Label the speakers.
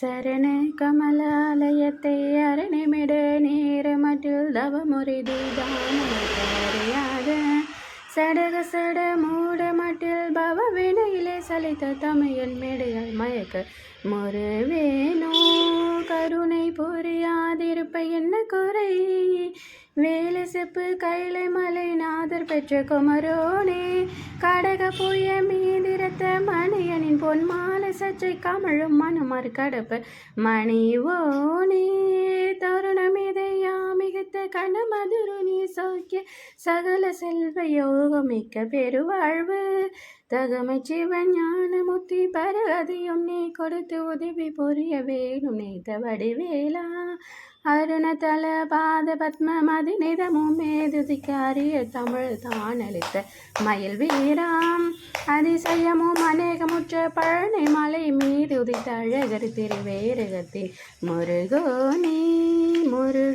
Speaker 1: சரண கமலாலயத்தை அரணிமிட நேரமட்டில் தவமுறிது தானறியாத சடக சட மூட மட்டில் பவ வினையிலே சலித்த தமையன் மேடையால் மயக்க முருவேனோ கருணை புரியாதிருப்ப என்ன குறை? வேலை செப்பு கைலை மலை நாதர் பெற்ற குமரோனே கடக புய மீதிரத்த மணியனின் பொன் மாலை சச்சை கமழும் மனமார் கடப்ப மணி ஓனே. தருணமிதையா மிகுத்த கனமதுரு நீ சௌக்கிய சகல செல்வ யோகமிக்க பெருவாழ்வு. தகமை சிவன் ஞான முத்தி பரகதியும் நீ கொடுத்து உதவி புரிய வேணும் நீத்த வடிவேலா. அருணதல பாத பத்ம மதிநிதமும் மேதுதிக்க அரிய தமிழ் தான் அளித்த மயில் வீராம். அதிசயமும் அநேகமுற்ற பழனி மலை மீது உதித்த அழகர் திருவேரகத்தின் முருகோனி முருகோ